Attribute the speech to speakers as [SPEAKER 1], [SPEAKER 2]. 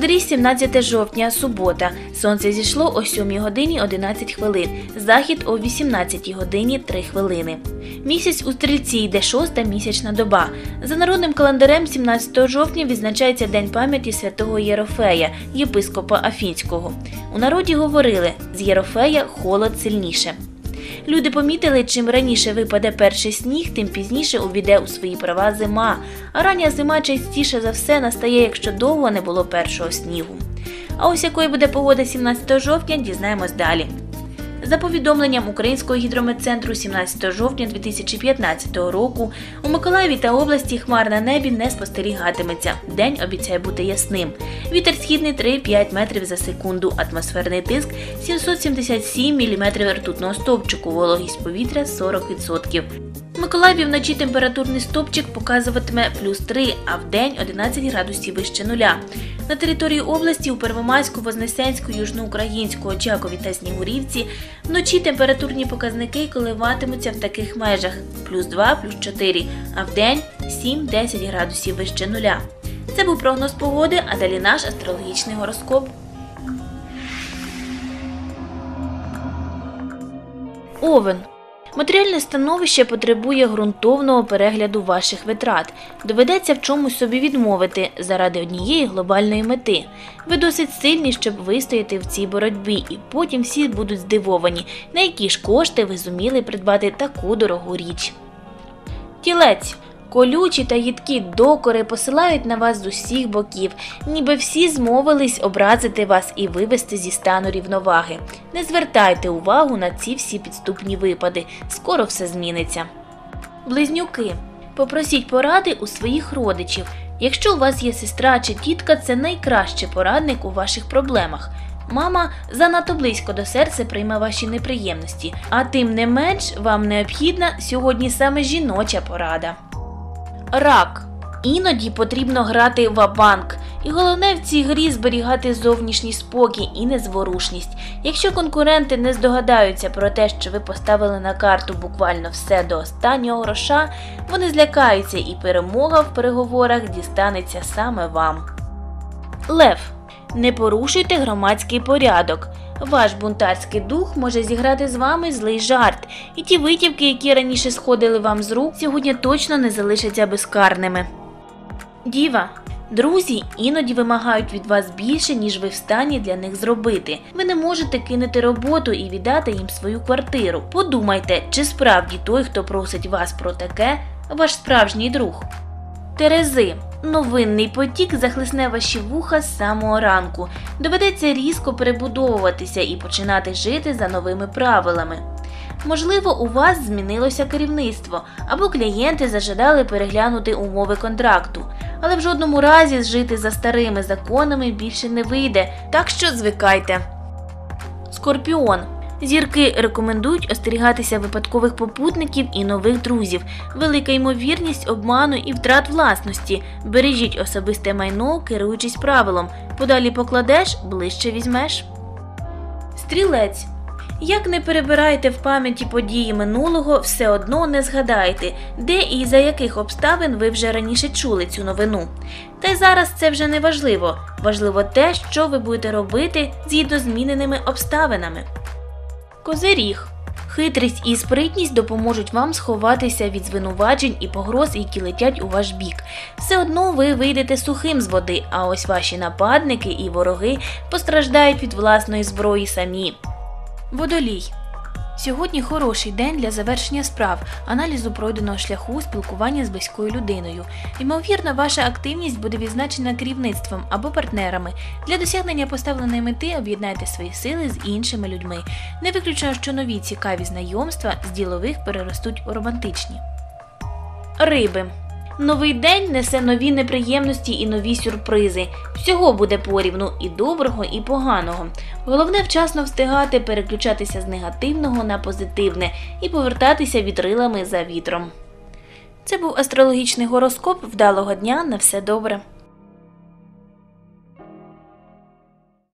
[SPEAKER 1] календарі 17 жовтня, субота. Сонце зійшло о 7 годині 11 хвилин. Захід о 18 годині 3 хвилини. Місяць у стрільці йде шоста місячна доба. За народним календарем 17 жовтня відзначається День пам'яті святого Єрофея, єпископа Афінського. У народі говорили: з Єрофея холод сильніше. Люди помітили, чим раніше випаде перший сніг, тим пізніше увійде у свої права зима. А рання зима частіше за все настає, якщо довго не було першого снігу. А ось якою буде погода 17 жовтня, дізнаємось далі. За повідомленням Українського гідрометцентру 17 жовтня 2015 року у Миколаєві та області хмар на небі не спостерігатиметься. День обіцяє бути ясним. Вітер східний 3-5 метрів за секунду, атмосферний тиск 777 мм ртутного стовпчику, вологість повітря 40%. Миколаєві вночі температурний стопчик показуватиме плюс 3, а в день 11 градусів вище нуля. На території області у Первомайську, Вознесенську, Южноукраїнську, Очакові та Снігурівці вночі температурні показники коливатимуться в таких межах плюс 2, плюс 4, а в день 7-10 градусів вище нуля. Це був прогноз погоди, а далі наш астрологічний гороскоп. Овен. Матеріальне становище потребує ґрунтовного перегляду ваших витрат. Доведеться в чомусь собі відмовити заради однієї глобальної мети. Ви досить сильні, щоб вистояти в цій боротьбі, і потім всі будуть здивовані, на які ж кошти ви зуміли придбати таку дорогу річ. Тілець. Колючі та їдкі докори посилають на вас з усіх боків, ніби всі змовились образити вас і вивести зі стану рівноваги. Не звертайте увагу на ці всі підступні випади, скоро все зміниться. Близнюки. Попросіть поради у своїх родичів. Якщо у вас є сестра чи тітка, це найкращий порадник у ваших проблемах. Мама занадто близько до серця прийме ваші неприємності, а тим не менш вам необхідна сьогодні саме жіноча порада. Рак. Іноді потрібно грати ва-банк. І головне в цій грі зберігати зовнішній спокій і незворушність. Якщо конкуренти не здогадаються про те, що ви поставили на карту буквально все до останнього гроша, вони злякаються і перемога в переговорах дістанеться саме вам. Лев. Не порушуйте громадський порядок. Ваш бунтарський дух може зіграти з вами злий жарт, і ті витівки, які раніше сходили вам з рук, сьогодні точно не залишаться безкарними. Діва. Друзі іноді вимагають від вас більше, ніж ви в стані для них зробити. Ви не можете кинути роботу і віддати їм свою квартиру. Подумайте, чи справді той, хто просить вас про таке, ваш справжній друг. Терези. Новинний потік захлисне ваші вуха з самого ранку. Доведеться різко перебудовуватися і починати жити за новими правилами. Можливо, у вас змінилося керівництво, або клієнти зажадали переглянути умови контракту, але в жодному разі жити за старими законами більше не вийде, так що звикайте. Скорпіон. Зірки рекомендують остерігатися випадкових попутників і нових друзів. Велика ймовірність обману і втрат власності. Бережіть особисте майно, керуючись правилом. Подалі покладеш, ближче візьмеш. Стрілець. Як не перебираєте в пам'яті події минулого, все одно не згадаєте, де і за яких обставин ви вже раніше чули цю новину. Та й зараз це вже не важливо. Важливо те, що ви будете робити згідно зміненими обставинами. Козиріг. Хитрість і спритність допоможуть вам сховатися від звинувачень і погроз, які летять у ваш бік. Все одно ви вийдете сухим з води, а ось ваші нападники і вороги постраждають від власної зброї самі. Водолій. Сьогодні хороший день для завершення справ, аналізу пройденого шляху, спілкування з близькою людиною. Ймовірно, ваша активність буде відзначена керівництвом або партнерами. Для досягнення поставленої мети об'єднайте свої сили з іншими людьми. Не виключено, що нові цікаві знайомства з ділових переростуть у романтичні. Риби. Новий день несе нові неприємності і нові сюрпризи. Всього буде порівну і доброго, і поганого. Головне вчасно встигати переключатися з негативного на позитивне і повертатися вітрилами за вітром. Це був астрологічний гороскоп. Вдалого дня на все добре.